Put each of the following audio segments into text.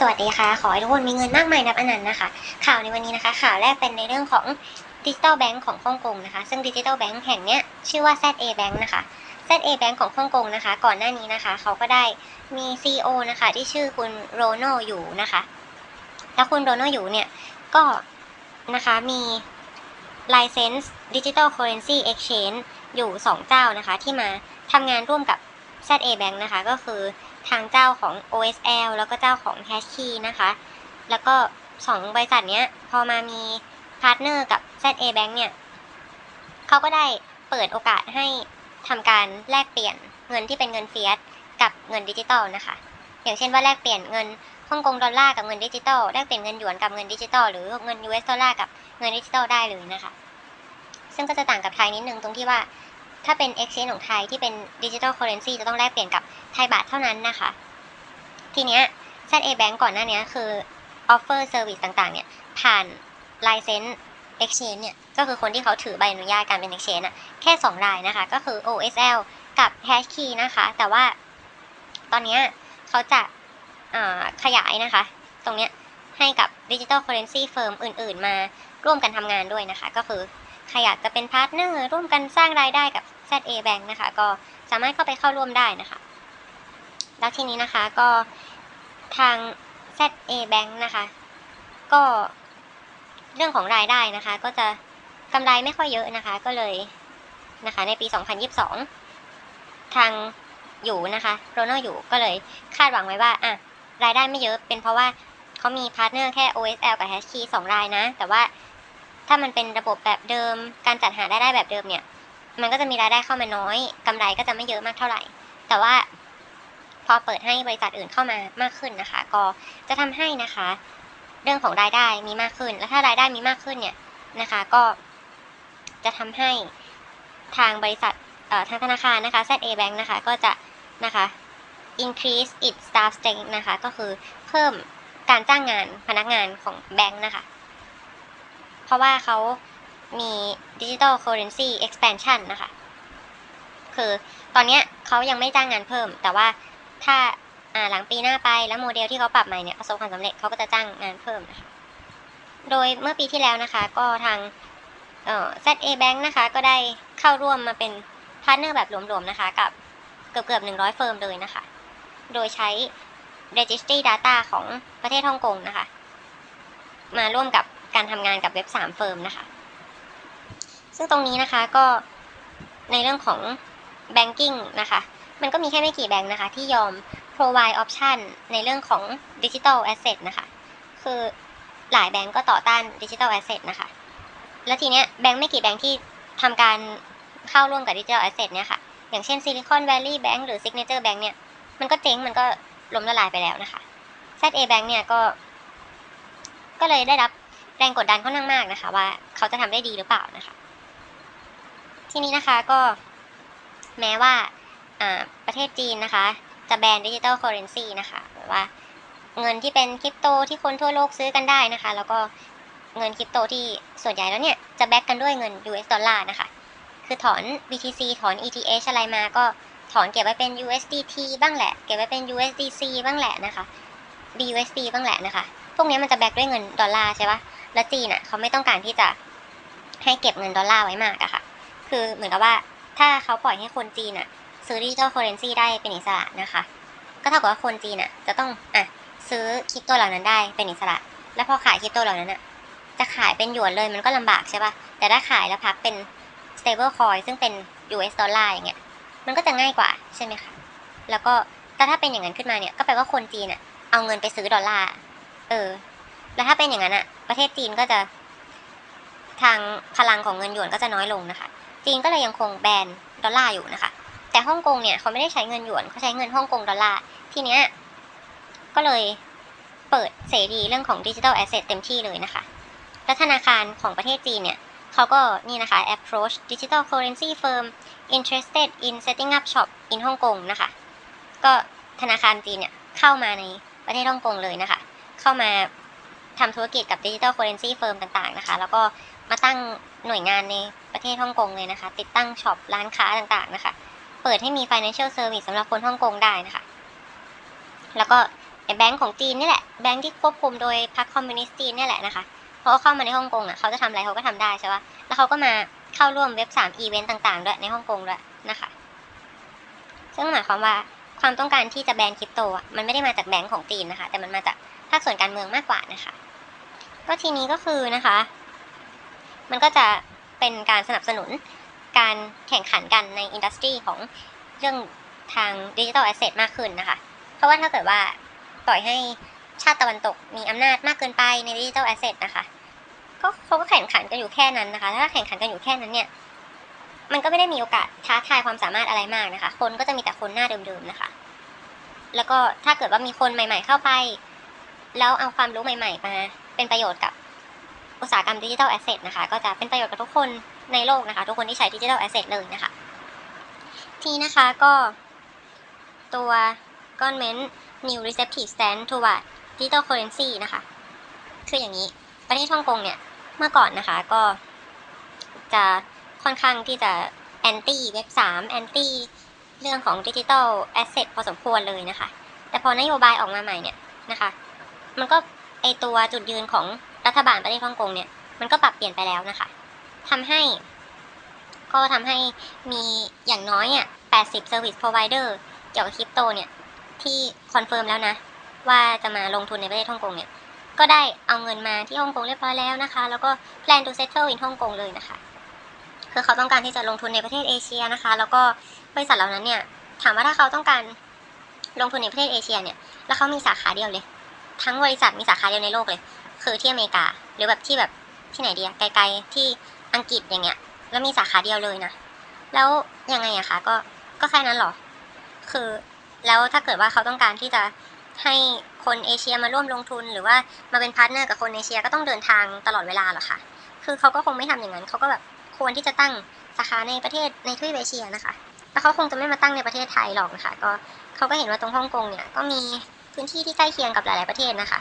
สวัสดีค่ะ ขอให้ทุกคนมีเงินมากมายนับอนันต์นะคะ ข่าวในวันนี้นะคะ ข่าวแรกเป็นในเรื่องของดิจิ t a ลแบงก์ของฮ่องกงนะคะ ซึ่งดิจิ t a ลแบงก์แห่งเนี้ยชื่อว่า ZA Bank นะคะ ZA Bank ของฮ่องกงนะคะ ก่อนหน้านี้นะคะ เขาก็ได้มี CEO นะคะ ที่ชื่อคุณโรโนอยู่นะคะ แล้วคุณโรโนอยู่เนี่ย ก็นะคะมี License Digital Currency Exchange อยู่ 2 เจ้านะคะ ที่มาทำงานร่วมกับ ZA Bank นะคะ ก็คือ ทางเจ้าของ OSL แล้วก็เจ้าของ Hashkey นะคะ แล้วก็สองบริษัทเนี้ย พอมามีพาร์ทเนอร์กับ ZA Bank เนี่ยเขาก็ได้เปิดโอกาสให้ทำการแลกเปลี่ยนเงินที่เป็นเงินเฟียสกับเงินดิจิตอลนะคะ อย่างเช่นว่าแลกเปลี่ยนเงินฮ่องกงดอลลาร์กับเงินดิจิตอลแลกเปลี่ยนเงินหยวนกับเงินดิจิตอลหรือเงิน US ดอลลาร์กับเงินดิจิตอลได้เลยนะคะ ซึ่งก็จะต่างกับไทยนิดนึงตรงที่ว่า ถ้าเป็น exchange ของไทยที่เป็นดิจิ t a ล currency จะต้องแลกเปลี่ยนกับไทยบาทเท่านั้นนะคะ ทีเนี้ย ZA Bank ก่อนหน้านี้คือ offer service ต่างๆ เนี่ย ผ่าน license exchange เนี่ย ก็คือคนที่เขาถือใบอนุญาตการเป็น exchange อะแค่ 2 รายนะคะ ก็คือ OSL กับ Hashkey นะคะ แต่ว่าตอนเนี้ยเขาจะาขยายนะคะ ตรงเนี้ยให้กับ digital currency firm อื่น ๆ มาร่วมกันทำงานด้วยนะคะ ก็คือ ใครอยากจะเป็นพาร์ทเนอร์ร่วมกันสร้างรายได้กับ ZA Bank นะคะ ก็สามารถเข้าไปเข้าร่วมได้นะคะ แล้วทีนี้นะคะก็ทาง ZA Bank นะคะ ก็เรื่องของรายได้นะคะ ก็จะกำไรไม่ค่อยเยอะนะคะ ก็เลยนะคะในปี 2022 ทางอยู่นะคะโรนัลอยู่ก็เลยคาดหวังไว้ว่าอะรายได้ไม่เยอะเป็นเพราะว่าเขามีพาร์ทเนอร์แค่ OSL กับ Hashkey สองรายนะ แต่ว่า ถ้ามันเป็นระบบแบบเดิม การจัดหารายได้แบบเดิมเนี่ย มันก็จะมีรายได้เข้ามาน้อยกำไรก็จะไม่เยอะมากเท่าไหร่ แต่ว่าพอเปิดให้บริษัทอื่นเข้ามามากขึ้นนะคะ ก็จะทำให้นะคะ เรื่องของรายได้มีมากขึ้น แล้วถ้ารายได้มีมากขึ้นเนี่ยนะคะ ก็จะทำให้ทางบริษัททางธนาคารนะคะ ZA Bank นะคะก็จะนะคะ increase its staff strength นะคะ ก็คือเพิ่มการจ้างงานพนักงานของแบงค์นะคะ เพราะว่าเขามี Digital Currency Expansion นะคะ คือตอนนี้เขายังไม่จ้างงานเพิ่ม แต่ว่าถ้าหลังปีหน้าไปแล้วโมเดลที่เขาปรับใหม่เนี่ยประสบความสำเร็จเขาก็จะจ้างงานเพิ่มนะคะโดยเมื่อปีที่แล้วนะคะก็ทางเอ่อ ZA Bank นะคะ ก็ได้เข้าร่วมมาเป็นพาร์ทเนอร์แบบรวมๆนะคะ กับเกือบเกือบๆ100 เฟิร์มเลยนะคะ โดยใช้ Registry Data ของประเทศฮ่องกงนะคะ มาร่วมกับ การทำงานกับเว็บ3เฟิร์มนะคะ ซึ่งตรงนี้นะคะก็ในเรื่องของ banking นะคะ มันก็มีแค่ไม่กี่แบงค์นะคะ ที่ยอม provide option ในเรื่องของ digital asset นะคะ คือหลายแบงก์ก็ต่อต้าน digital asset นะคะ แล้วทีเนี้ยแบงก์ไม่กี่แบงก์ที่ทำการเข้าร่วมกับ digital asset เนี่ยค่ะ อย่างเช่น Silicon Valley Bank หรือ Signature Bank เนี่ย มันก็เจ๊งมันก็ล้มละลายไปแล้วนะคะ ZA Bank เนี่ยก็ก็เลยได้รับ แรงกดดันค่อนข้างมากนะคะ ว่าเขาจะทำได้ดีหรือเปล่านะคะ ทีนี้นะคะก็แม้ว่าประเทศจีนนะคะ จะแบนดิจิตอลเคอร์เรนซีนะคะหรือว่าเงินที่เป็นคริปโตที่คนทั่วโลกซื้อกันได้นะคะ แล้วก็เงินคริปโตที่ส่วนใหญ่แล้วเนี่ย จะแบ็กกันด้วยเงิน US ดอลลาร์นะคะ คือถอน BTC ถอน ETH อะไรมาก็ถอนเก็บไว้เป็น USDT บ้างแหละ เก็บไว้เป็น USDC บ้างแหละนะคะ BUSD บ้างแหละนะคะ พวกนี้มันจะแบ็กด้วยเงินดอลลาร์ใช่ปะ แล้วจีนอะเขาไม่ต้องการที่จะให้เก็บเงินดอลลาร์ไว้มากอะค่ะ คือเหมือนกับว่าถ้าเขาปล่อยให้คนจีนอะซื้อดิจิตอลเคอเรนซีได้เป็นอิสระนะคะ ก็เท่ากับว่าคนจีนอะจะต้องอะซื้อคริปโตเหล่านั้นได้เป็นอิสระ แล้วพอขายคริปโตเหล่านั้นอะจะขายเป็นหยวนเลยมันก็ลำบากใช่ปะแต่ถ้าขายแล้วพักเป็น stable coin ซึ่งเป็น US ดอลลาร์อย่างเงี้ย มันก็จะง่ายกว่าใช่ไหมคะ แล้วก็แต่ถ้าเป็นอย่างนั้นขึ้นมาเนี่ย ก็แปลว่าคนจีนอะ เอาเงินไปซื้อดอลลาร์ เออ แล้วถ้าเป็นอย่างนั้นอะประเทศจีนก็จะทางพลังของเงินหยวนก็จะน้อยลงนะคะ จีนก็เลยยังคงแบนดอลลาร์อยู่นะคะ แต่ฮ่องกงเนี่ยเขาไม่ได้ใช้เงินหยวนเขาใช้เงินฮ่องกงดอลลาร์ทีเนี้ยก็เลยเปิดเสรีเรื่องของดิจิทัลแอสเซทเต็มที่เลยนะคะ และธนาคารของประเทศจีนเนี่ยเขาก็นี่นะคะ approach digital currency firm interested in setting up shop in ฮ่องกงนะคะ ก็ธนาคารจีนเนี่ยเข้ามาในประเทศฮ่องกงเลยนะคะ เข้ามา ทำธุรกิจกับ digital currency firm ต่างๆนะคะ แล้วก็มาตั้งหน่วยงานในประเทศฮ่องกงเลยนะคะ ติดตั้งช็อปร้านค้าต่างๆนะคะ เปิดให้มี financial service สำหรับคนฮ่องกงได้นะคะ แล้วก็แบงก์ของจีนนี่แหละ แบงก์ที่ควบคุมโดยพรรคคอมมิวนิสต์จีนนี่แหละนะคะเพราะเข้ามาในฮ่องกงอะเขาจะทำอะไรเขาก็ทำได้ใช่ปะแล้วเขาก็มาเข้าร่วมเว็บสามอีเวนต์ต่างๆด้วยในฮ่องกงด้วยนะคะซึ่งหมายความว่าความต้องการที่จะแบนคริปโตอะมันไม่ได้มาจากแบงก์ของจีนนะคะ แต่มันมาจากภาคส่วนการเมืองมากกว่านะคะ ก็ทีนี้ก็คือนะคะ มันก็จะเป็นการสนับสนุนการแข่งขันกันในอินดัสทรีของเรื่องทางดิจิทัลแอสเซทมากขึ้นนะคะ เพราะว่าถ้าเกิดว่าปล่อยให้ชาติตะวันตกมีอำนาจมากเกินไปในดิจิทัลแอสเซทนะคะก็เขาก็แข่งขันกันอยู่แค่นั้นนะคะ ถ้าแข่งขันกันอยู่แค่นั้นเนี่ย มันก็ไม่ได้มีโอกาสท้าทายความสามารถอะไรมากนะคะ คนก็จะมีแต่คนหน้าเดิมๆนะคะ แล้วก็ถ้าเกิดว่ามีคนใหม่ ๆ เข้าไป แล้วเอาความรู้ใหม่ ๆ มา เป็นประโยชน์กับอุตสาหกรรมดิจิทัลแอสเซทนะคะ ก็จะเป็นประโยชน์กับทุกคนในโลกนะคะ ทุกคนที่ใช้ดิจิทัลแอสเซทเลยนะคะ ทีนะคะก็ตัว government new receptive stand toward digital currency นะคะ คืออย่างนี้ ประเทศฮ่องกงเนี่ย เมื่อก่อนนะคะก็จะค่อนข้างที่จะ anti เว็บ3 anti เรื่องของดิจิทัลแอสเซทพอสมควรเลยนะคะ แต่พอนโยบายออกมาใหม่เนี่ยนะคะ มันก็ ไอตัวจุดยืนของรัฐบาลประเทศฮ่องกงเนี่ย มันก็ปรับเปลี่ยนไปแล้วนะคะทำให้ ก็ทำให้มีอย่างน้อยอะ80 Service Provider เกี่ยวกับคริปโตเนี่ย ที่คอนเฟิร์มแล้วนะ ว่าจะมาลงทุนในประเทศฮ่องกงเนี่ย ก็ได้เอาเงินมาที่ฮ่องกงเรียบร้อยแล้วนะคะ แล้วก็ plan to settle in ฮ่องกงเลยนะคะ คือเขาต้องการที่จะลงทุนในประเทศเอเชียนะคะ แล้วก็บริษัทเหล่านั้นเนี่ย ถามว่าถ้าเขาต้องการลงทุนในประเทศเอเชียเนี่ย แล้วเขามีสาขาเดียวเลย ทั้งบริษัทมีสาขาเดียวในโลกเลย คือที่อเมริกา หรือแบบที่แบบที่ไหนดีไกลๆที่อังกฤษอย่างเงี้ย แล้วมีสาขาเดียวเลยนะแล้วยังไงอะคะก็ก็แค่นั้นหรอ คือแล้วถ้าเกิดว่าเขาต้องการที่จะให้คนเอเชียมาร่วมลงทุน หรือว่ามาเป็นพาร์ทเนอร์กับคนเอเชียก็ต้องเดินทางตลอดเวลาหรอคะคือเขาก็คงไม่ทำอย่างนั้นเขาก็แบบควรที่จะตั้งสาขาในประเทศในทวีปเอเชียนะคะแล้วเขาคงจะไม่มาตั้งในประเทศไทยหรอกนะคะก็เขาก็เห็นว่าตรงฮ่องกงเนี่ยก็มี พื้นที่ที่ใกล้เคียงกับหลาย ๆประเทศนะคะ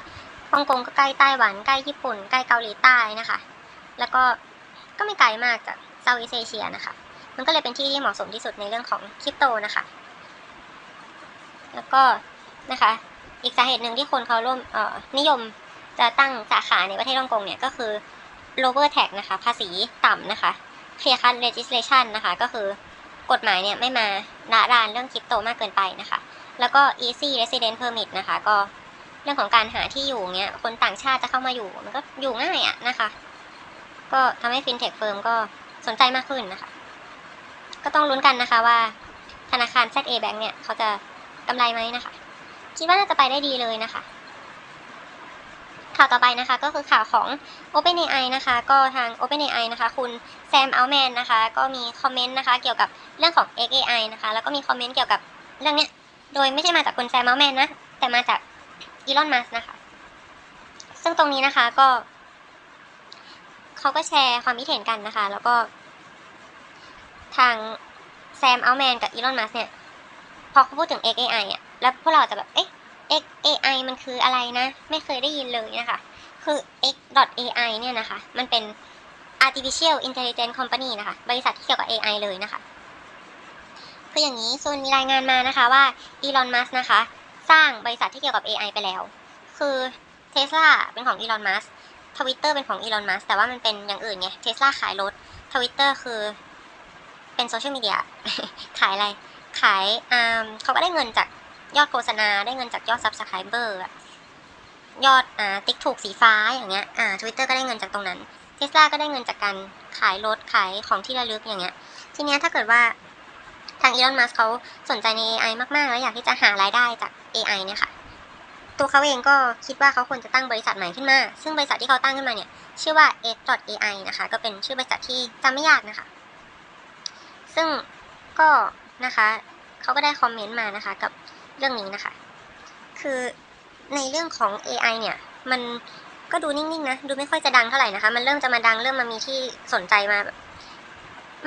ฮ่องกงก็ใกล้ไต้หวันใกล้ญี่ปุ่น ใกล้เกาหลีใต้นะคะ แล้วก็ก็ไม่ไกลมากจากเซาท์อีสเอเชียนะคะ มันก็เลยเป็นที่ที่เหมาะสมที่สุดในเรื่องของคริปโตนะคะ แล้วก็นะคะอีกสาเหตุหนึ่งที่คนเขาร่วมเอ่อนิยมจะตั้งสาขาในประเทศฮ่องกงเนี่ยก็คือ lower tax นะคะ ภาษีต่ำนะคะ clear cut legislation นะคะ ก็คือกฎหมายเนี่ยไม่มาละรานเรื่องคริปโตมากเกินไปนะคะ แล้วก็ easy resident permit นะคะ ก็เรื่องของการหาที่อยู่เนี่ยคนต่างชาติจะเข้ามาอยู่ มันก็อยู่ง่ายอะนะคะ ก็ทำให้ fintech firm ก็สนใจมากขึ้นนะคะ ก็ต้องลุ้นกันนะคะว่า ธนาคาร ZA Bank เนี่ย เขาจะกำไรไหมนะคะ คิดว่าน่าจะไปได้ดีเลยนะคะ ข่าวต่อไปนะคะ ก็คือข่าวของ OpenAI นะคะ ก็ทาง OpenAI นะคะ คุณแซมอัลแมนนะคะ ก็มีคอมเมนต์นะคะ เกี่ยวกับเรื่องของ XAI นะคะ แล้วก็มีคอมเมนต์เกี่ยวกับเรื่องเนี้ย โดยไม่ใช่มาจากคุณแซมอัลแมนนะ แต่มาจากอีลอนมัสนะคะ ซึ่งตรงนี้นะคะก็ เขาก็แชร์ความคิดเห็นกันนะคะ แล้วก็ ทางแซมอัลแมนกับอีลอนมัสเนี่ยพอเขาพูดถึง XAI อะ แล้วพวกเราจะแบบ เอ๊ะ XAI มันคืออะไรนะ ไม่เคยได้ยินเลยนะคะ คือ x.ai เนี่ยนะคะ มันเป็น artificial intelligence company นะคะ บริษัทที่เกี่ยวกับ AI เลยนะคะ คืออย่างนี้ส่วนมีรายงานมานะคะว่า Elon Musk นะคะ สร้างบริษัทที่เกี่ยวกับ AI ไปแล้ว คือ Tesla เป็นของ Elon Musk Twitter เป็นของ Elon Musk แต่ว่ามันเป็นอย่างอื่นไง Tesla ขายรถ Twitter คือเป็นโซเชียลมีเดียขายอะไร ขายอ่าเขาก็ได้เงินจากยอดโฆษณา ได้เงินจากยอด Subscriber อะยอดอ่าติ๊กถูกสีฟ้าอย่างเงี้ยอ่า Twitter ก็ได้เงินจากตรงนั้น Tesla ก็ได้เงินจากการขายรถขายของที่ระลึกอย่างเงี้ย ทีเนี้ยถ้าเกิดว่า ทางอีลอน มัสเขาสนใจใน AI มากๆ แล้วอยากที่จะหารายได้จาก AI เนี่ยค่ะ ตัวเขาเองก็คิดว่าเขาควรจะตั้งบริษัทใหม่ขึ้นมา ซึ่งบริษัทที่เขาตั้งขึ้นมาเนี่ย ชื่อว่า x.ai นะคะ ก็เป็นชื่อบริษัทที่จำไม่ยากนะคะ ซึ่งก็นะคะเขาก็ได้คอมเมนต์มานะคะ กับเรื่องนี้นะคะ คือในเรื่องของ AI เนี่ย มันก็ดูนิ่งๆนะ ดูไม่ค่อยจะดังเท่าไหร่นะคะ มันเริ่มจะมาดังเริ่มมามีที่สนใจมาแบบ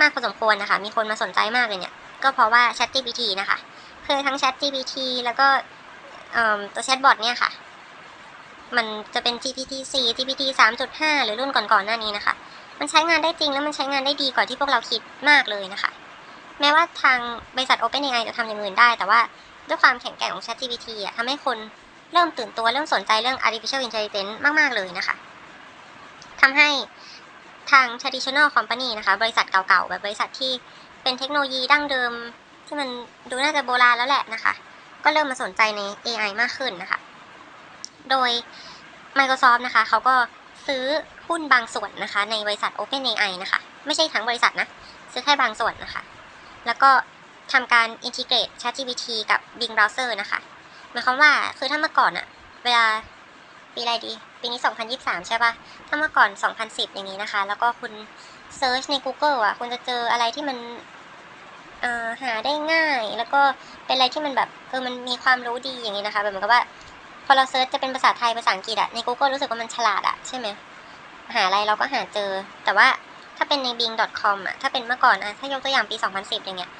มากพอสมควรนะคะ มีคนมาสนใจมากเลยเนี่ย ก็เพราะว่า ChatGPT นะคะ คือทั้ง ChatGPT แล้วก็ตัวแชทบอทเนี่ยค่ะ มันจะเป็น GPT 4 GPT 3.5 หรือรุ่นก่อนๆหน้านี้นะคะ มันใช้งานได้จริงแล้วมันใช้งานได้ดีกว่าที่พวกเราคิดมากเลยนะคะ แม้ว่าทางบริษัท OpenAI จะทำอย่างอื่นได้ แต่ว่าด้วยความแข็งแกร่งของ ChatGPT อะทำให้คนเริ่มตื่นตัวเริ่มสนใจเรื่อง artificial intelligence มาก ๆ เลยนะคะทำให้ทาง traditional company นะคะ บริษัทเก่าๆ แบบบริษัทที่ เป็นเทคโนโลยีดั้งเดิมที่มันดูน่าจะโบราณแล้วแหละนะคะ ก็เริ่มมาสนใจใน AI มากขึ้นนะคะ โดย Microsoft นะคะเขาก็ซื้อหุ้นบางส่วนนะคะ ในบริษัท OpenAI นะคะ ไม่ใช่ทั้งบริษัทนะ ซื้อแค่บางส่วนนะคะ แล้วก็ทำการ integrate ChatGPT กับ Bing Browser นะคะหมายความว่าคือถ้าเมื่อก่อนอะเวลาปีอะไรดี ปีนี้ 2023 ใช่ปะถ้าเมื่อก่อน 2010 อย่างนี้นะคะ แล้วก็คุณ เซิร์ชใน Google อะคุณจะเจออะไรที่มันหาได้ง่าย แล้วก็เป็นอะไรที่มันแบบเออมันมีความรู้ดีอย่างนี้นะคะแบบเหมือนกับว่าพอเราเซิร์ชจะเป็นภาษาไทยภาษาอังกฤษอะใน Google รู้สึกว่ามันฉลาดอะใช่ไหมหาอะไรเราก็หาเจอ แต่ว่าถ้าเป็นใน bing.com อะถ้าเป็นเมื่อก่อนอะถ้ายกตัวอย่างปี 2010 อย่างเงี้ย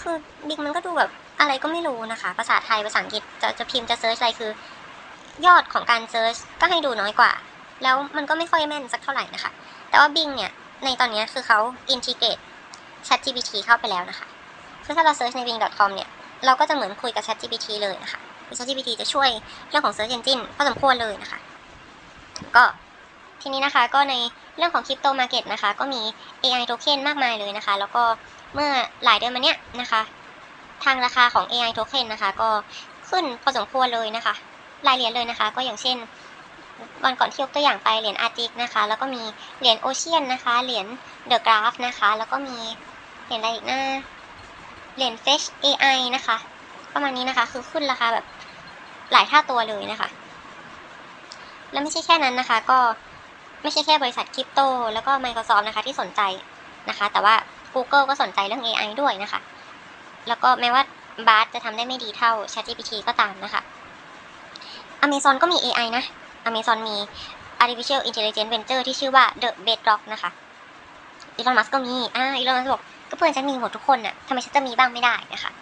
คือ Bing มันก็ดูแบบอะไรก็ไม่รู้นะคะ ภาษาไทยภาษาอังกฤษจะจะพิมพ์จะเซิร์ชอะไรคือ ยอดของการเซิร์ชก็ให้ดูน้อยกว่า แล้วมันก็ไม่ค่อยแม่นสักเท่าไหร่นะคะ แต่ว่า Bing เนี่ย ในตอนนี้คือเขา integrate ChatGPT เข้าไปแล้วนะคะ คือถ้าเราเซิร์ชใน bing.com เนี่ย เราก็จะเหมือนคุยกับ ChatGPT เลยนะคะ ChatGPT จะช่วยเรื่องของ Search Engine พอสมควรเลยนะคะ ก็ทีนี้นะคะก็ในเรื่องของ Crypto Market นะคะ ก็มี AI Token มากมายเลยนะคะ แล้วก็เมื่อหลายเดือนมาเนี้ยนะคะ ทางราคาของ AI Token นะคะ ก็ขึ้นพอสมควรเลยนะคะ รายเหรียญเลยนะคะ ก็อย่างเช่น วันก่อนที่ยกตัวอย่างไปเหรียญอาร์ติกนะคะ แล้วก็มีเหรียญโอเชียนนะคะ เหรียญเดอะกราฟนะคะ แล้วก็มีเหรียญอะไรอีกนะเหรียญ Fetch AI นะคะ ประมาณนี้นะคะ คือขึ้นราคาแบบหลายเท่าตัวเลยนะคะ แล้วไม่ใช่แค่นั้นนะคะ ก็ไม่ใช่แค่บริษัทคริปโต แล้วก็ Microsoft นะคะที่สนใจนะคะ แต่ว่า Google ก็สนใจเรื่อง AI ด้วยนะคะ แล้วก็แม้ว่าบาร์จะทำได้ไม่ดีเท่า ChatGPT ก็ตามนะคะ Amazon ก็มี AI นะ Amazon มี Artificial Intelligence Venture ที่ชื่อว่า The Bedrock นะคะอีลอนมัสก็มีอ่าอีลอนมัสบอกก็เพื่อนฉันมีหมดทุกคนน่ะทำไมฉันจะมีบ้างไม่ได้นะคะ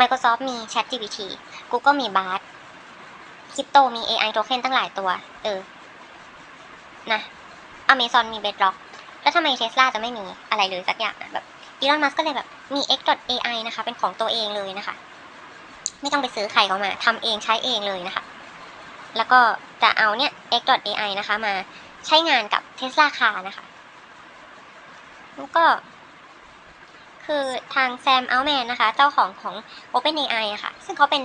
Microsoft มี ChatGPT Google มี Bard คริปโตมี AI token ตั้งหลายตัว เออ นะ Amazon มี Bedrock แล้วทำไม Tesla จะไม่มีอะไรเลยสักอย่างแบบอีลอนมัสก็เลยแบบมี x.ai นะคะ เป็นของตัวเองเลยนะคะ ไม่ต้องไปซื้อใครเขามาทำเองใช้เองเลยนะคะ แล้วก็จะเอาเนี่ย x.ai นะคะมาใช้งานกับ Tesla Car นะคะแล้วก็ คือทางแซมอัลแมนนะคะ เจ้าของของ OpenAI อะค่ะ ซึ่งเขาเป็น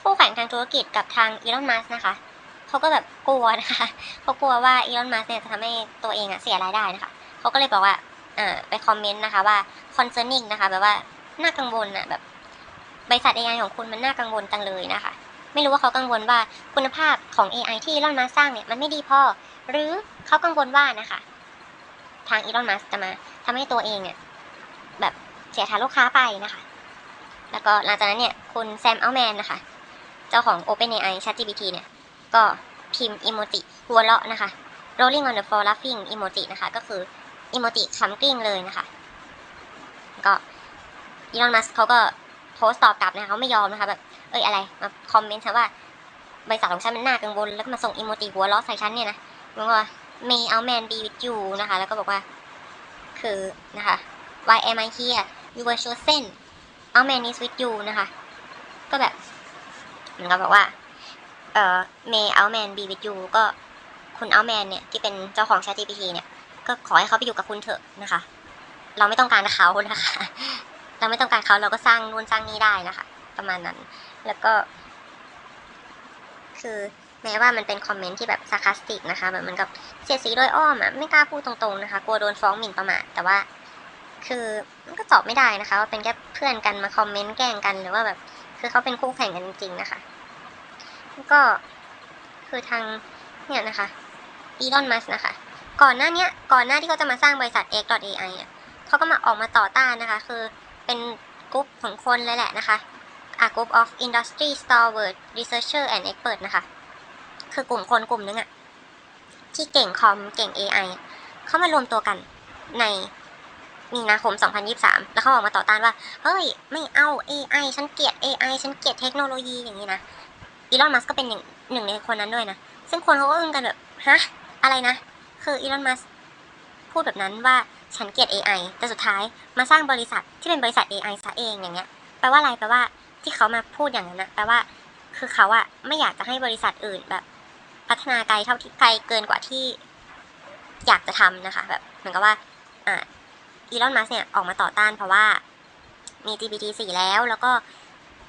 คู่แข่งทางธุรกิจกับทางอีลอนมัสนะคะเขาก็แบบกลัวนะคะเขากลัวว่าอีลอนมัสเนี่ยจะทำให้ตัวเองอะเสียรายได้นะคะเขาก็เลยบอกว่าเออไปคอมเมนต์นะคะว่า concerning นะคะแบบว่าน่ากังวลอะแบบบริษัท AI ของคุณมันน่ากังวลจังเลยนะคะ ไม่รู้ว่าเขากังวลว่าคุณภาพของ AI ที่อีลอนมัสสร้างเนี่ยมันไม่ดีพอ หรือเขากังวลว่านะคะ ทางอีลอนมัสจะมาทำให้ตัวเองเนี่ยแบบเสียฐานลูกค้าไปนะคะ แล้วก็หลังจากนั้นเนี่ยคุณแซมอัลแมนนะคะ เจ้าของ OpenAI ChatGPT เนี่ยก็พิมพ์อีโมจิหัวเราะนะคะ rolling on the floor laughing อีโมจินะคะก็คืออีโมจิขำกลิ้งเลยนะคะ ก็อีลอนมัสเขาก็โพสต์ตอบกลับนะคะเขาไม่ยอมนะคะแบบ เอ้ยอะไรมาคอมเมนต์ฉันว่าบริษัทของฉันมันน่ากังวลแล้วก็มาส่งอีโมจิหัวเราะใส่ฉันเนี่ยนะมันว่า may our man be with you นะคะ แล้วก็บอกว่า คือนะคะ why am I here you were chosen our man is with you นะคะ ก็แบบเหมือนกับบอกว่าเอ่อ may our man be with you ก็คุณ our man เนี่ย ที่เป็นเจ้าของ ChatGPT เนี่ย ก็ขอให้เขาไปอยู่กับคุณเถอะนะคะ เราไม่ต้องการเขานะคะ เราไม่ต้องการเขาเราก็สร้างนู่นสร้างนี่ได้นะคะ ประมาณนั้น แล้วก็ คือแม้ว่ามันเป็นคอมเมนต์ที่แบบซาร์คาสติกนะคะ แบบมือนกับเสียดสีโดยอ้อมอะไม่กล้าพูดตรงๆนะคะ กลัวโดนฟ้องหมิ่นประมาทแต่ว่า คือมันก็ตอบไม่ได้นะคะ ว่าเป็นแค่เพื่อนกันมาคอมเมนต์แกล้งกันหรือว่าแบบ คือเขาเป็นคู่แข่งกันจริงๆนะคะก็คือทางเนี่ยนะคะอีลอนมัสนะคะ ก่อนหน้านี้ก่อนหน้าที่เขาจะมาสร้างบริษัท X.AI เนี่ยเขาก็มาออกมาต่อต้านนะคะ คือเป็นกลุ่มของคนเลยแหละนะคะ a group of industry stalwart researcher and expert นะคะ คือกลุ่มคนกลุ่มนึงอะที่เก่งคอมเก่ง AI อเขามารวมตัวกันในมีนาคม 2023 แล้วเขาออกมาต่อต้านว่า เฮ้ย ไม่เอา AI ฉันเกลียด AI ฉันเกลียดเทคโนโลยีอย่างนี้นะ อีลอน มัสก็เป็นหนึ่งหนึ่งในคนนั้นด้วยนะ ซึ่งคนเขาก็อึ้งกันแบบ ฮะ อะไรนะ คืออีลอน มัสพูดแบบนั้นว่าฉันเกลียด AI แต่สุดท้ายมาสร้างบริษัทที่เป็นบริษัท AI ซะเองอย่างเงี้ย แปลว่าอะไร แปลว่า ที่เขามาพูดอย่างนั้นนะแปลว่า คือเขาอะไม่อยากจะให้บริษัทอื่นแบบ พัฒนาไกลเท่าที่ไกลเกินกว่าที่ อยากจะทำนะคะ แบบเหมือนกับว่าอ่าอีลอนมัสเนี่ยออกมาต่อต้านเพราะว่ามี GPT 4 แล้วแล้วก็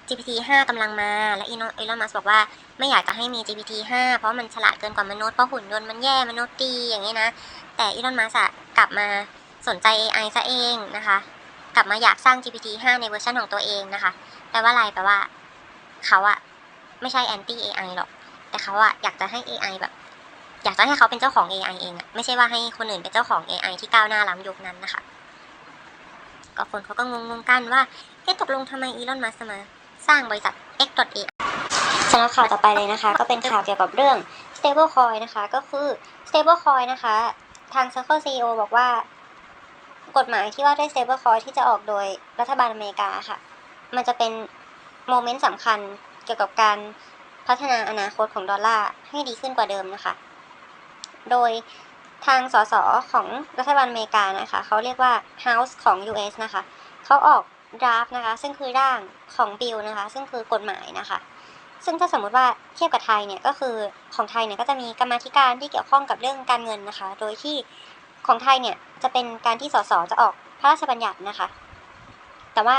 GPT 5กำลังมา และอีลอนมัสบอกว่าไม่อยากจะให้มี GPT 5 เพราะมันฉลาดเกินกว่ามนุษย์เพราะหุ่นยนต์มันแย่มนุษย์ดีอย่างนี้นะ แต่อีลอนมัสอะกลับมาสนใจ AI ซะเองนะคะ กลับมาอยากสร้าง GPT 5 ในเวอร์ชันของตัวเองนะคะ แปลว่าอะไรแปลว่าเขาอะไม่ใช่ anti AI หรอก แต่เขาอะอยากจะให้ AI แบบ อยากจะให้เขาเป็นเจ้าของ AI เองอะไม่ใช่ว่าให้คนอื่นเป็นเจ้าของ AI ที่ก้าวหน้าล้ำยุคนั้นนะคะก็คนเขาก็งงๆกันว่าเอ๊ะตกลงทำไมอีลอนมัสมาสร้างบริษัท X.A สำหรับข่าวต่อไปเลยนะคะ ก็เป็นข่าวเกี่ยวกับเรื่อง stable coin นะคะ ก็คือ stable coin นะคะ ทาง Circle CEO บอกว่ากฎหมายที่ว่าด้วย stable coin ที่จะออกโดยรัฐบาลอเมริกาค่ะ มันจะเป็นโมเมนต์สำคัญเกี่ยวกับการพัฒนาอนาคตของดอลลาร์ให้ดีขึ้นกว่าเดิมนะคะ โดยทางสสของรัฐบาลอเมริกานะคะเขาเรียกว่า House ของ US นะคะเขาออกดราฟนะคะ ซึ่งคือร่างของบิลนะคะ ซึ่งคือกฎหมายนะคะ ซึ่งถ้าสมมุติว่าเทียบกับไทยเนี่ยก็คือของไทยเนี่ยก็จะมีกรรมธิการที่เกี่ยวข้องกับเรื่องการเงินนะคะ โดยที่ของไทยเนี่ยจะเป็นการที่สสจะออกพระราชบัญญัตินะคะ แต่ว่า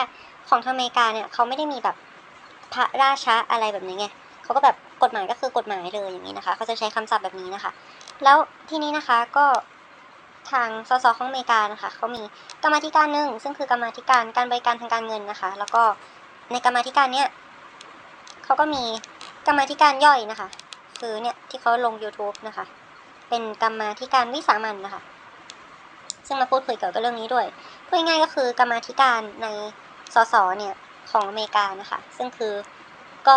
ของทางอเมริกาเนี่ยเขาไม่ได้มีแบบพระราชาอะไรแบบนี้ไงเขาก็แบบกฎหมายก็คือกฎหมายเลยอย่างนี้นะคะเขาจะใช้คำศัพท์แบบนี้นะคะ แล้วทีนี้นะคะก็ทางสสของอเมริกานะคะเขามีกรรมธิการหนึ่งซึ่งคือกรรมธิการการบริการทางการเงินนะคะ แล้วก็ในกรรมธิการเนี้ยเขาก็มีกรรมธิการย่อยนะคะ คือเนี่ยที่เขาลง YouTube นะคะ เป็นกรรมธิการวิสามันนะคะ ซึ่งมาพูดคุยเกี่ยวกับเรื่องนี้ด้วยพูดง่ายๆก็คือกรรมธิการใน สสเนี่ยของอเมริกานะคะ ซึ่งคือก็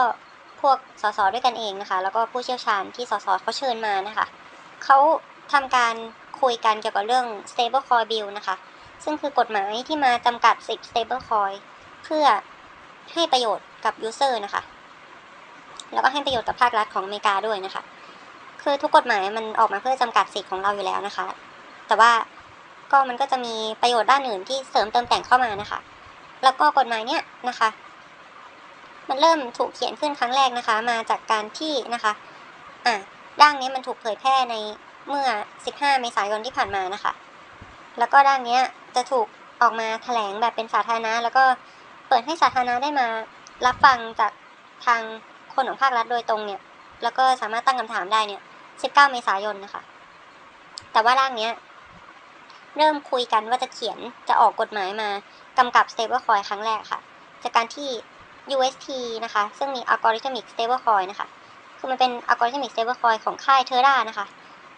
พวกสสด้วยกันเองนะคะ แล้วก็ผู้เชี่ยวชาญที่สสเขาเชิญมานะคะเขาทำการคุยกันเกี่ยวกับเรื่อง stable coin bill นะคะ ซึ่งคือกฎหมายที่มาจำกัดสิทธิ์ stable coin เพื่อให้ประโยชน์กับ user นะคะ แล้วก็ให้ประโยชน์กับภาครัฐของอเมริกาด้วยนะคะ คือทุกกฎหมายมันออกมาเพื่อจำกัดสิทธิ์ของเราอยู่แล้วนะคะ แต่ว่าก็มันก็จะมีประโยชน์ด้านอื่นที่เสริมเติมแต่งเข้ามานะคะ แล้วก็กฎหมายเนี้ยนะคะ มันเริ่มถูกเขียนขึ้นครั้งแรกนะคะ มาจากการที่นะคะอ่าร่างนี้มันถูกเผยแพร่ในเมื่อ 15 เมษายนที่ผ่านมานะคะ แล้วก็ร่างนี้จะถูกออกมาแถลงแบบเป็นสาธารณะ แล้วก็เปิดให้สาธารณะได้มารับฟังจากทางคนของภาครัฐโดยตรงเนี่ย แล้วก็สามารถตั้งคำถามได้เนี่ย 19 เมษายนนะคะ แต่ว่าร่างเนี้ย เริ่มคุยกันว่าจะเขียนจะออกกฎหมายมากำกับ stablecoin ครั้งแรกค่ะ จากการที่ UST นะคะ ซึ่งมี algorithmic stablecoin นะคะ คือมันเป็น algorithmic stablecoin ของค่าย Terra นะคะ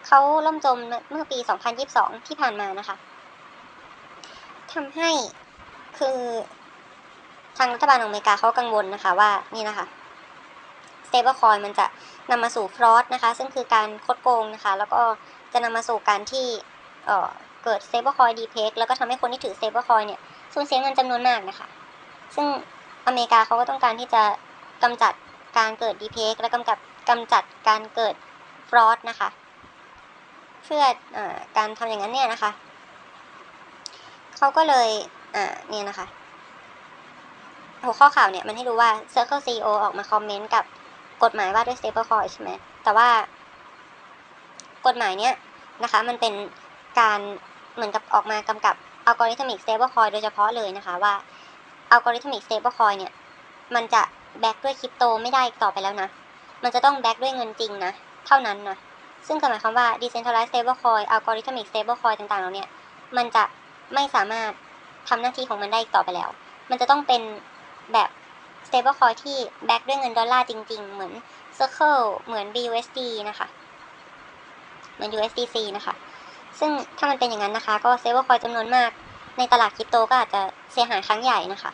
เขาล่มจมเมื่อปี 2022 ที่ผ่านมานะคะทำให้คือทางรัฐบาลของอเมริกาเขากังวลนะคะว่านี่นะคะ stablecoin มันจะนำมาสู่ fraud นะคะ ซึ่งคือการคดโกงนะคะ แล้วก็จะนำมาสู่การที่ เกิด stablecoin deepfake แล้วก็ทำให้คนที่ถือ stablecoin เนี่ยสูญเสียเงินจำนวนมากนะคะ ซึ่งอเมริกาเขาก็ต้องการที่จะกำจัดการเกิด deepfake และกำกับกำจัดการเกิด fraud นะคะ เพื่ออการทำอย่างนั้นเนี่ยนะคะเขาก็เลยเนี่ยนะคะหัวข้อข่าวเนี่ยมันให้รู้ว่า Circle CEO ออกมาคอมเมนต์กับกฎหมายว่าด้วย stablecoin ใช่ไหมแต่ว่ากฎหมายเนี้ยนะคะมันเป็นการ เหมือนกับออกมากำกับ algorithmic stablecoin โดยเฉพาะเลยนะคะว่า algorithmic stablecoin เนี่ย มันจะแบ็กด้วยคริปโตไม่ได้ต่อไปแล้วนะ มันจะต้องแบ็กด้วยเงินจริงนะ เท่านั้นนะ ซึ่งหมายความว่า decentralized stablecoin algorithmic stablecoin ต่างๆเหล่านี้มันจะไม่สามารถทำหน้าที่ของมันได้อีกต่อไปแล้ว มันจะต้องเป็นแบบ stablecoin ที่แบ็กด้วยเงินดอลลาร์จริง ๆ เหมือน Circle เหมือน BUSD นะคะ เหมือน USDC นะคะ ซึ่งถ้ามันเป็นอย่างนั้นนะคะ ก็ stablecoin จำนวนมาก ในตลาดคริปโตก็อาจจะเสียหายครั้งใหญ่นะคะ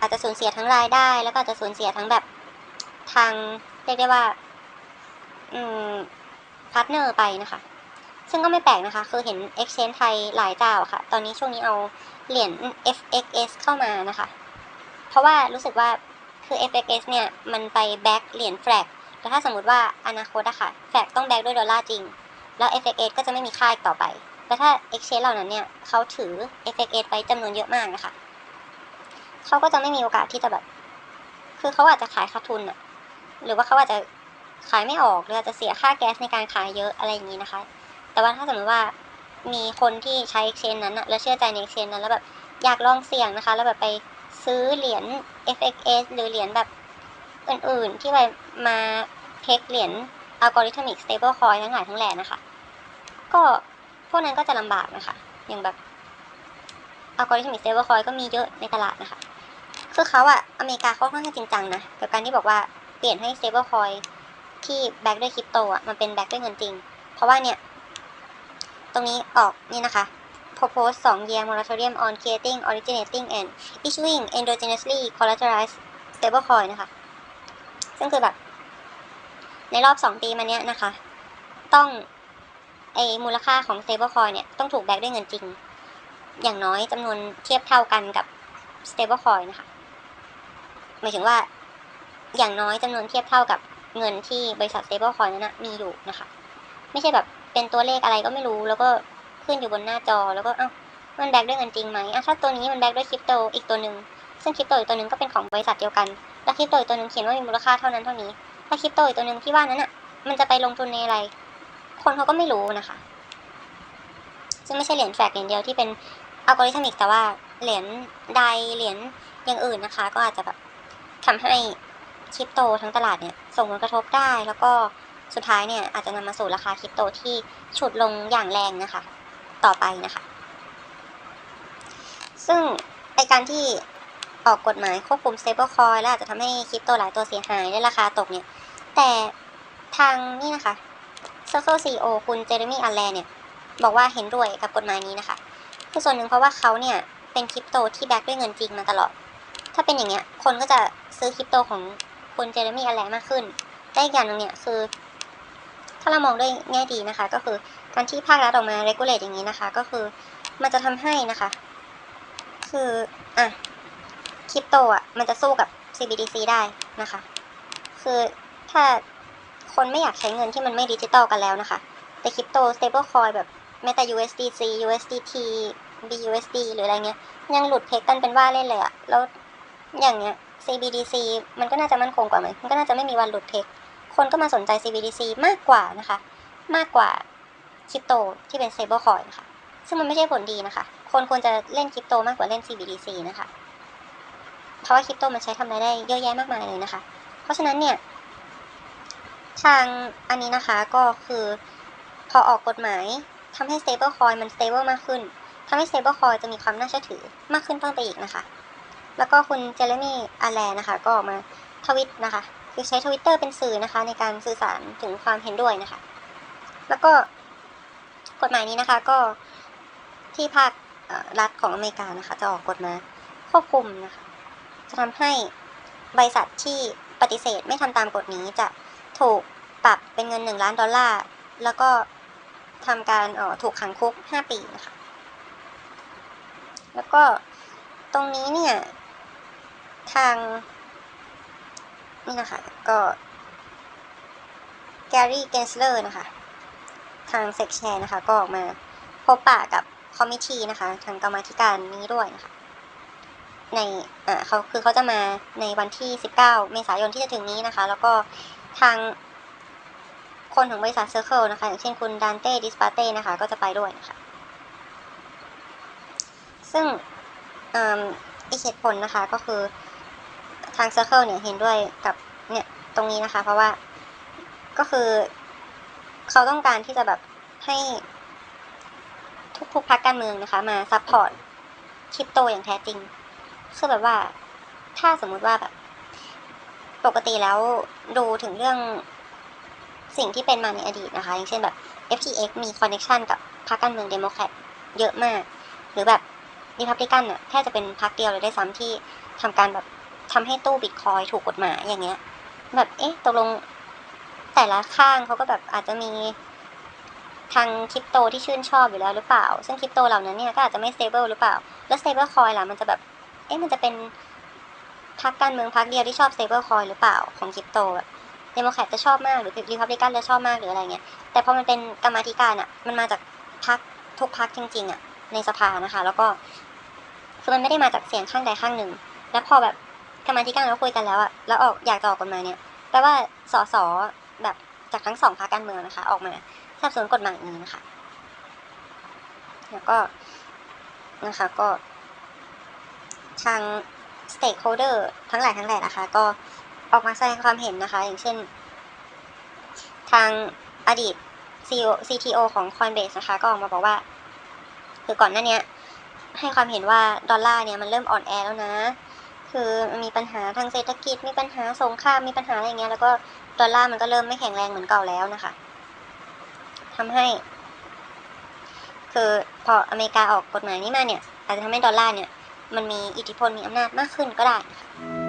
อาจจะสูญเสียทั้งรายได้ แล้วก็อาจจะสูญเสียทั้งแบบทางเรียกได้ว่า อืมพาร์ทเนอร์ไปนะคะ ซึ่งก็ไม่แปลกนะคะ คือเห็น Exchange ไทยหลายเจ้าค่ะ ตอนนี้ช่วงนี้เอาเหรียญ FXS เข้ามานะคะ เพราะว่ารู้สึกว่าคือ FXS เนี่ย มันไปแบ็กเหรียญแฟลกแล้วถ้าสมมติว่าอนาคตอะค่ะ แฟลกต้องแบ็กด้วยดอลลาร์จริง แล้ว FXS ก็จะไม่มีค่าอีกต่อไป แล้วถ้า Exchange เหล่านั้นเนี่ยเขาถือ FXS ไปจำนวนเยอะมากนะคะเขาก็จะไม่มีโอกาสที่จะแบบ คือเขาอาจจะขายขาดทุนอะหรือว่าเขาอาจจะขายไม่ออกหรืออาจจะเสียค่าแก๊สในการขายเยอะอะไรอย่างนี้นะคะ แต่ว่าถ้าสมมติว่ามีคนที่ใช้ exchange นั้นอะแล้วเชื่อใจใน exchange นั้นแล้วแบบอยากลองเสี่ยงนะคะ แล้วแบบไปซื้อเหรียญ FXS หรือเหรียญแบบอื่นๆ ที่ไปมาเทคเหรียญ algorithmic stable coin ทั้งหลายทั้งแหล่นะคะ ก็พวกนั้นก็จะลำบากนะคะ อย่างแบบ algorithmic stable coin ก็มีเยอะในตลาดนะคะ คือเขาอะอเมริกาเขาค่อนข้างจริงจังนะกับการที่บอกว่าเปลี่ยนให้ stable coin ที่แบ็กด้วยคริปโตอะมันเป็นแบ็กด้วยเงินจริง เพราะว่าเนี่ย ตรงนี้ออกนี่นะคะ propose 2 year moratorium on creating originating and issuing endogenously collateralized stablecoin นะคะ ซึ่งคือแบบ ในรอบ 2 ปีมาเนี้ยนะคะ ต้อง ไอมูลค่าของ stablecoin เนี่ยต้องถูกแบกด้วยเงินจริง อย่างน้อยจำนวนเทียบเท่ากันกับ stablecoin นะคะหมายถึงว่าอย่างน้อยจำนวนเทียบเท่ากับเงินที่บริษัท stablecoin นั้นนะมีอยู่นะคะ ไม่ใช่แบบเป็นตัวเลขอะไรก็ไม่รู้ แล้วก็ขึ้นอยู่บนหน้าจอแล้วก็เอ้ามันแบกด้วยเงินจริงไหมอะถ้าตัวนี้มันแบกด้วยคริปโตอีกตัวหนึ่งซึ่งคริปโตอีกตัวหนึ่งก็เป็นของบริษัทเดียวกัน แล้วคริปโตอีกตัวหนึ่งเขียนว่ามีมูลค่าเท่านั้นเท่านี้ ถ้าคริปโตอีกตัวหนึ่งที่ว่านั้นอะ มันจะไปลงทุนในอะไร คนเขาก็ไม่รู้นะคะ ซึ่งไม่ใช่เหรียญแฟกเหรียญเดียวที่เป็นอัลกอริทึมิก แต่ว่าเหรียญใดเหรียญอย่างอื่นนะคะ ก็อาจจะแบบทำให้คริปโตทั้งตลาดเนี่ยส่งผลกระทบได้ แล้วก็สุดท้ายเนี่ยอาจจะนำมาสู่ราคาคริปโตที่ฉุดลงอย่างแรงนะคะ ต่อไปนะคะ ซึ่งไอการที่ออกกฎหมายควบคุม stable coin แล้วอาจจะทำให้คริปโตหลายตัวเสียหายและราคาตกเนี่ย แต่ทางนี่นะคะ Circle CEO คุณเจเรมี่อัลแลนเนี่ย บอกว่าเห็นด้วยกับกฎหมายนี้นะคะ คือส่วนหนึ่งเพราะว่าเขาเนี่ย เป็นคริปโตที่แบ็กด้วยเงินจริงมาตลอด ถ้าเป็นอย่างเงี้ย คนก็จะซื้อคริปโตของคุณเจเรมี่อัลแลนมากขึ้น ได้อีกอย่างหนึงเนี่ยคือ ถ้าเรามองด้วยแง่ดีนะคะ ก็คือการที่ภาครัฐออกมา regulate อย่างนี้นะคะ ก็คือมันจะทำให้นะคะ คืออะคริปโตอะมันจะสู้กับ CBDC ได้นะคะ คือถ้า คนไม่อยากใช้เงินที่มันไม่ดิจิตอลกันแล้วนะคะ แต่คริปโต stable coin แบบแม้แต่ USDC USDT BUSD หรืออะไรเงี้ย ยังหลุดเพกกันเป็นว่าเล่นเลยอะแล้วอย่างเงี้ย CBDC มันก็น่าจะมั่นคงกว่าไหมมันก็น่าจะไม่มีวันหลุดเพกคนก็มาสนใจ CBDC มากกว่านะคะ มากกว่าคริปโตที่เป็น stable coin นะคะซึ่งมันไม่ใช่ผลดีนะคะ คนควรจะเล่นคริปโตมากกว่าเล่น CBDC นะคะ เพราะว่าคริปโตมันใช้ทำอะไรได้เยอะแยะมากมายเลยนะคะ เพราะฉะนั้นเนี่ย ทางอันนี้นะคะก็คือพอออกกฎหมายทำให้ stable coin มัน stable มากขึ้นทำให้ stable coin จะมีความน่าเชื่อถือมากขึ้นเพิ่มไปอีกนะคะ แล้วก็คุณเจเรมี่อาแลนนะคะ ก็ออกมาทวิตนะคะ คือใช้ทวิตเตอร์เป็นสื่อนะคะ ในการสื่อสารถึงความเห็นด้วยนะคะ แล้วก็กฎหมายนี้นะคะก็ที่ภาครัฐของอเมริกานะคะ จะออกกฎมาควบคุมนะคะ จะทำให้บริษัทที่ปฏิเสธไม่ทำตามกฎนี้จะ ถูกปรับเป็นเงินหนึ่งล้านดอลลาร์ แล้วก็ทำการออถูกขังคุก 5 ปีนะคะแล้วก็ตรงนี้เนี่ย ทาง นี่นะคะ ก็แกรี่เกนสเลอร์นะคะ ทางเซ็กแชร์นะคะ ก็ออกมาพบปะกับคอมมิชชีนะคะ ทางกรรมธิการนี้ด้วยนะคะ ในอ่าเขาคือเขาจะมาในวันที่ 19 เมษายนที่จะถึงนี้นะคะ แล้วก็ ทางคนของบริษัทเซอร์เคิลนะคะ อย่างเช่นคุณดันเต้ดิสปาเต้นะคะ ก็จะไปด้วยนะคะ ซึ่งอีกเหตุผลนะคะก็คือทาง Circle เนี่ยเห็นด้วยกับเนี่ยตรงนี้นะคะ เพราะว่าก็คือ เขาต้องการที่จะแบบให้ทุกๆพรรคการเมืองนะคะ มาซัพพอร์ตคริปโตอย่างแท้จริงคือแบบว่าถ้าสมมุติว่าแบบ ปกติแล้วดูถึงเรื่องสิ่งที่เป็นมาในอดีตนะคะ อย่างเช่นแบบ FTX มีคอนเน c t ชันกับพรรคการเมืองเดโมแครตเยอะมาก หรือแบบรีพับลิกันน่ะแทบจะเป็นพรรคเดียวเลยได้ซ้ำที่ทำการแบบทำให้ตู้บิตคอยถูกกฎหมายอย่างเงี้ย แบบเอ๊ะตกลงแต่ละข้างเขาก็แบบอาจจะมีทางคริปโตที่ชื่นชอบอยู่แล้วหรือเปล่า ซึ่งคริปโตเหล่านั้นเนี่ยก็อาจจะไม่ stable หรือเปล่า แล้ว stable coin ล่ะมันจะแบบ เอ๊ะมันจะเป็น พรรคการเมืองพรรคเดียวที่ชอบ stable coin หรือเปล่าของคริปโตแบบเดโมแครตจะชอบมากหรือรีพับลิกันจะชอบมากหรืออะไรเงี้ยแต่พอมันเป็นกรรมธิการอะ มันมาจากพรรคทุกพรรคจริงๆอะในสภานะคะ แล้วก็ คือมันไม่ได้มาจากเสียงข้างใดข้างหนึ่ง แล้วพอแบบกรรมธิการเราคุยกันแล้วอะแล้วออกอยากจะออกกฎหมายเนี่ยแปลว่าสสแบบจากทั้งสองพรรคการเมืองนะคะ ออกมาสนับสนุนกฎหมายนี้นะคะแล้วก็นะคะก็ทาง stakeholder ทั้งหลายทั้งแหล่นะคะ ก็ออกมาแสดงความเห็นนะคะ อย่างเช่น ทางอดีต CTO ของ Coinbase นะคะ ก็ออกมาบอกว่า คือก่อนหน้านี้ให้ความเห็นว่าดอลลาร์เนี่ยมันเริ่มอ่อนแอแล้วนะ คือมันมีปัญหาทางเศรษฐกิจ มีปัญหาสงคราม มีปัญหาอะไรเงี้ย แล้วก็ดอลลาร์มันก็เริ่มไม่แข็งแรงเหมือนเก่าแล้วนะคะทำให้ คือพออเมริกาออกกฎหมายนี้มาเนี่ย อาจจะทำให้ดอลลาร์เนี่ย มันมีอิทธิพลมีอำนาจมากขึ้นก็ได้นะคะ